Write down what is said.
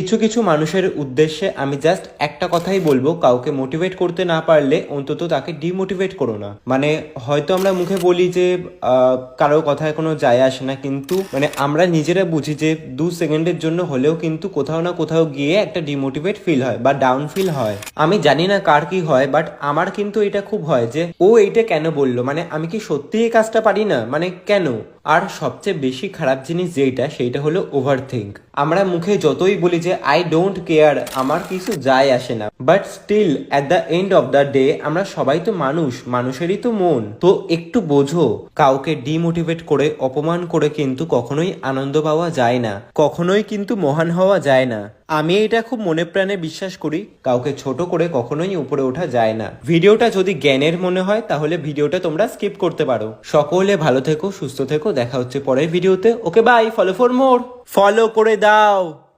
কিছু কিছু মানুষের উদ্দেশ্যে আমি জাস্ট একটা কথাই বলব, কাউকে মোটিভেট করতে না পারলে অন্তত তাকে ডিমোটিভেট করো না। মানে হয়তো আমরা মুখে বলি যে কারও কথায় কোনো যায় আসে না, কিন্তু মানে আমরা নিজেরা বুঝি যে, দু সেকেন্ডের জন্য হলেও কিন্তু কোথাও না কোথাও গিয়ে একটা ডিমোটিভেট ফিল হয় বা ডাউন ফিল হয়। আমি জানি না কার কি হয় বাট আমার কিন্তু এটা খুব হয় যে, ও এইটা কেন বলল? মানে আমি কি সত্যি এই কাজটা পারি না? মানে কেন? আর সবচেয়ে বেশি খারাপ জিনিস যেটা সেইটা হলো ওভার থিঙ্ক আমরা মুখে যতই বলি যে আই ডোন্ট কেয়ার আমার কিছু যায় আসে না। But still at the end of the day আমরা সবাই তো মানুষ, মানুষেরই তো মন। তো একটু বোঝো, কাউকে ডিমোটিভেট করে, অপমান করে কিন্তু কখনোই আনন্দ পাওয়া যায় না। কখনোই কিন্তু মহান হওয়া যায় না। আমি এটা খুব মনে প্রাণে বিশ্বাস করি, কাউকে ছোট করে কখনোই উপরে ওঠা যায় না। ভিডিওটা যদি জ্ঞানের মনে হয়, তাহলে ভিডিওটা তোমরা স্কিপ করতে পারো। সকলে ভালো থেকো, সুস্থ থেকো, দেখা হচ্ছে পরের ভিডিওতে। Okay bye follow for more follow করে দাও।